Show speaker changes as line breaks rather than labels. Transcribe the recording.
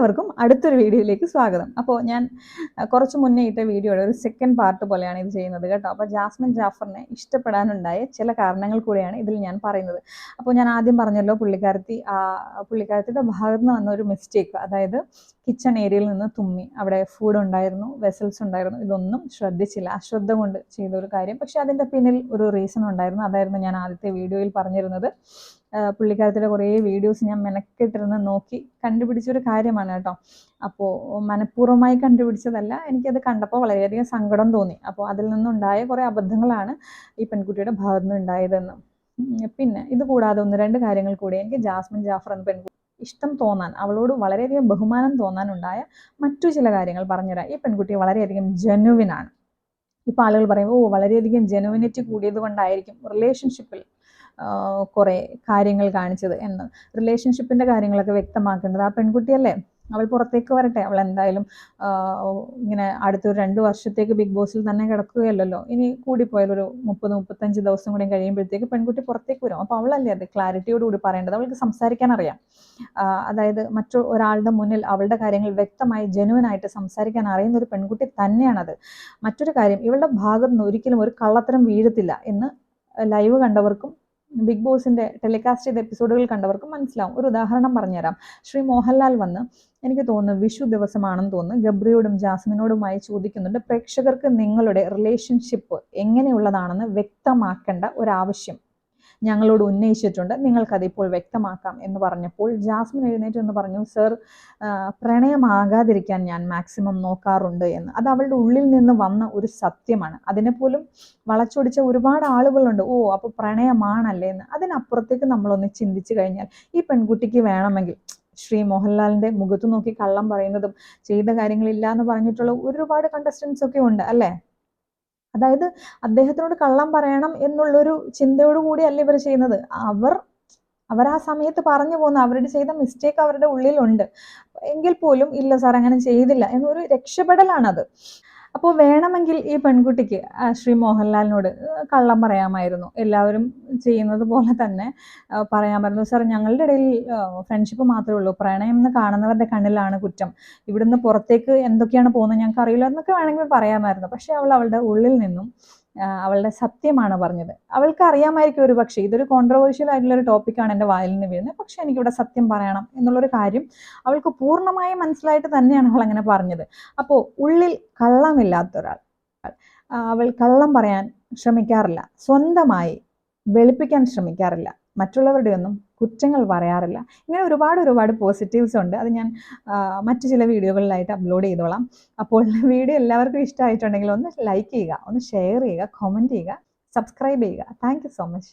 എല്ലാവർക്കും അടുത്തൊരു വീഡിയോയിലേക്ക് സ്വാഗതം. അപ്പോൾ ഞാൻ കുറച്ച് മുന്നേ ഇട്ട വീഡിയോയുടെ ഒരു സെക്കൻഡ് പാർട്ട് പോലെയാണ് ഇത് ചെയ്യുന്നത് കേട്ടോ. അപ്പോൾ ജാസ്മിൻ ജാഫറിനെ ഇഷ്ടപ്പെടാനുണ്ടായ ചില കാരണങ്ങൾ കൂടെയാണ് ഇതിൽ ഞാൻ പറയുന്നത്. അപ്പോൾ ഞാൻ ആദ്യം പറഞ്ഞല്ലോ പുള്ളിക്കാരത്തി പുള്ളിക്കാരത്തിയുടെ ഭാഗത്ത് നിന്ന് വന്ന ഒരു മിസ്റ്റേക്ക് അതായത് കിച്ചൺ ഏരിയയിൽ നിന്ന് തുമ്മി. അവിടെ ഫുഡ് ഉണ്ടായിരുന്നു വെസൽസ് ഉണ്ടായിരുന്നു. ഇതൊന്നും ശ്രദ്ധിച്ചില്ല. അശ്രദ്ധ കൊണ്ട് ചെയ്ത ഒരു കാര്യം. പക്ഷെ അതിന്റെ പിന്നിൽ ഒരു റീസൺ ഉണ്ടായിരുന്നു. അതായിരുന്നു ഞാൻ ആദ്യത്തെ വീഡിയോയിൽ പറഞ്ഞിരുന്നത്. പുള്ളിക്കാരത്തിന്റെ കുറേ വീഡിയോസ് ഞാൻ മെനക്കെട്ടിരുന്ന് നോക്കി കണ്ടുപിടിച്ചൊരു കാര്യമാണ് കേട്ടോ. അപ്പോൾ മനഃപൂർവമായി കണ്ടുപിടിച്ചതല്ല എനിക്കത് കണ്ടപ്പോൾ വളരെയധികം സങ്കടം തോന്നി. അപ്പോൾ അതിൽ നിന്നുണ്ടായ കുറേ അബദ്ധങ്ങളാണ് ഈ പെൺകുട്ടിയുടെ ഭാഗത്തു നിന്നുണ്ടായതെന്ന് പിന്നെ ഇത് കൂടാതെ ഒന്ന് രണ്ട് കാര്യങ്ങൾ കൂടി. എനിക്ക് ജാസ്മിൻ ജാഫർ എന്ന പെൺകുട്ടി ഇഷ്ടം തോന്നാൻ അവളോട് വളരെയധികം ബഹുമാനം തോന്നാനുണ്ടായ മറ്റു ചില കാര്യങ്ങൾ പറഞ്ഞുതരാം. ഈ പെൺകുട്ടി വളരെയധികം ജെനുവിനാണ്. ഇപ്പോൾ ആളുകൾ പറയും ഓ വളരെയധികം ജെനുവിനിറ്റി കൂടിയത് കൊണ്ടായിരിക്കും റിലേഷൻഷിപ്പിൽ കുറേ കാര്യങ്ങൾ കാണിച്ചത് എന്ന്. റിലേഷൻഷിപ്പിന്റെ കാര്യങ്ങളൊക്കെ വ്യക്തമാക്കേണ്ടത് ആ പെൺകുട്ടിയല്ലേ? അവൾ പുറത്തേക്ക് വരട്ടെ. അവൾ എന്തായാലും ഇങ്ങനെ അടുത്തൊരു രണ്ട് വർഷത്തേക്ക് ബിഗ് ബോസിൽ തന്നെ കിടക്കുകയല്ലല്ലോ. ഇനി കൂടിപ്പോയാൽ ഒരു മുപ്പത് മുപ്പത്തഞ്ച് ദിവസം കൂടി കഴിയുമ്പോഴത്തേക്ക് പെൺകുട്ടി പുറത്തേക്ക് വരും. അപ്പോൾ അവളല്ലേ അത് ക്ലാരിറ്റിയോട് കൂടി പറയേണ്ടത്? അവൾക്ക് സംസാരിക്കാൻ അറിയാം. അതായത് മറ്റു ഒരാളുടെ മുന്നിൽ അവളുടെ കാര്യങ്ങൾ വ്യക്തമായി ജനുവനായിട്ട് സംസാരിക്കാൻ അറിയുന്ന ഒരു പെൺകുട്ടി തന്നെയാണത്. മറ്റൊരു കാര്യം ഇവളുടെ ഭാഗത്തുനിന്ന് ഒരിക്കലും ഒരു കള്ളത്തരം വീഴത്തില്ല എന്ന് ലൈവ് കണ്ടവർക്കും ബിഗ് ബോസിന്റെ ടെലികാസ്റ്റ് ചെയ്ത എപ്പിസോഡുകൾ കണ്ടവർക്ക് മനസ്സിലാവും. ഒരു ഉദാഹരണം പറഞ്ഞുതരാം. ശ്രീ മോഹൻലാൽ വന്ന് എനിക്ക് തോന്നുന്നു വിഷു ദിവസമാണെന്ന് തോന്നുന്നു. ഗബ്രിയോടും ജാസ്മിനോടുമായി ചോദിക്കുന്നുണ്ട് പ്രേക്ഷകർക്ക് നിങ്ങളുടെ റിലേഷൻഷിപ്പ് എങ്ങനെയുള്ളതാണെന്ന് വ്യക്തമാക്കേണ്ട ഒരാവശ്യം. ഞങ്ങളോട് ഉന്നയിച്ചിട്ടുണ്ട്. നിങ്ങൾക്കത് ഇപ്പോൾ വ്യക്തമാക്കാം എന്ന് പറഞ്ഞപ്പോൾ ജാസ്മിൻ എഴുന്നേറ്റ് എന്ന് പറഞ്ഞു സർ പ്രണയമാകാതിരിക്കാൻ ഞാൻ മാക്സിമം നോക്കാറുണ്ട് എന്ന്. അത് അവളുടെ ഉള്ളിൽ നിന്ന് വന്ന ഒരു സത്യമാണ്. അതിനെ പോലും വളച്ചൊടിച്ച ഒരുപാട് ആളുകളുണ്ട്. ഓ അപ്പോൾ പ്രണയമാണല്ലേ എന്ന്. അതിനപ്പുറത്തേക്ക് നമ്മളൊന്ന് ചിന്തിച്ചു കഴിഞ്ഞാൽ ഈ പെൺകുട്ടിക്ക് വേണമെങ്കിൽ ശ്രീ മോഹൻലാലിന്റെ മുഖത്ത് നോക്കി കള്ളം പറയുന്നതും ചെയ്ത കാര്യങ്ങളില്ല എന്ന് പറഞ്ഞിട്ടുള്ള ഒരുപാട് കണ്ടസ്റ്റൻസ് ഒക്കെ ഉണ്ട് അല്ലേ? അതായത് അദ്ദേഹത്തിനോട് കള്ളം പറയണം എന്നുള്ളൊരു കൂടി അല്ല ഇവർ ചെയ്യുന്നത്. അവർ അവർ ആ സമയത്ത് പറഞ്ഞു പോകുന്ന അവരുടെ ചെയ്ത മിസ്റ്റേക്ക് അവരുടെ ഉള്ളിലുണ്ട്. എങ്കിൽ പോലും ഇല്ല സാർ അങ്ങനെ ചെയ്തില്ല എന്നൊരു രക്ഷപ്പെടലാണത്. അപ്പോൾ വേണമെങ്കിൽ ഈ പെൺകുട്ടിക്ക് ശ്രീ മോഹൻലാലിനോട് കള്ളം പറയാമായിരുന്നു. എല്ലാവരും ചെയ്യുന്നത് പോലെ തന്നെ പറയാമായിരുന്നു. സാർ ഞങ്ങളുടെ ഇടയിൽ ഫ്രണ്ട്ഷിപ്പ് മാത്രമേ ഉള്ളൂ. പ്രണയം എന്ന് കാണുന്നവരുടെ കണ്ണിലാണ് കുറ്റം. ഇവിടുന്ന് പുറത്തേക്ക് എന്തൊക്കെയാണ് പോകുന്നത് ഞങ്ങൾക്ക് അറിയില്ല എന്നൊക്കെ വേണമെങ്കിൽ പറയാമായിരുന്നു. പക്ഷേ അവൾ അവളുടെ ഉള്ളിൽ നിന്നും അവളുടെ സത്യമാണ് പറഞ്ഞത്. അവൾക്ക് അറിയാമായിരിക്കും ഒരു പക്ഷേ ഇതൊരു കോൺട്രവേഴ്ഷ്യൽ ആയിട്ടുള്ള ഒരു ടോപ്പിക്കാണ് എന്റെ വായിൽ നിന്ന് വീഴുന്നത്. പക്ഷേ എനിക്കിവിടെ സത്യം പറയണം എന്നുള്ളൊരു കാര്യം അവൾക്ക് പൂർണമായും മനസ്സിലായിട്ട് തന്നെയാണ് അവൾ അങ്ങനെ പറഞ്ഞത്. അപ്പോൾ ഉള്ളിൽ കള്ളമില്ലാത്ത ഒരാൾ അവൾ കള്ളം പറയാൻ ശ്രമിക്കാറില്ല. സ്വന്തമായി വെളുപ്പിക്കാൻ ശ്രമിക്കാറില്ല. മറ്റുള്ളവരുടെ ഒന്നും കുറ്റങ്ങൾ പറയാറില്ല. ഇങ്ങനെ ഒരുപാട് ഒരുപാട് പോസിറ്റീവ്സ് ഉണ്ട്. അത് ഞാൻ മറ്റു ചില വീഡിയോകളിലായിട്ട് അപ്ലോഡ് ചെയ്തോളാം. അപ്പോൾ വീഡിയോ എല്ലാവർക്കും ഇഷ്ടമായിട്ടുണ്ടെങ്കിൽ ഒന്ന് ലൈക്ക് ചെയ്യുക ഒന്ന് ഷെയർ ചെയ്യുക കമന്റ് ചെയ്യുക സബ്സ്ക്രൈബ് ചെയ്യുക. Thank so much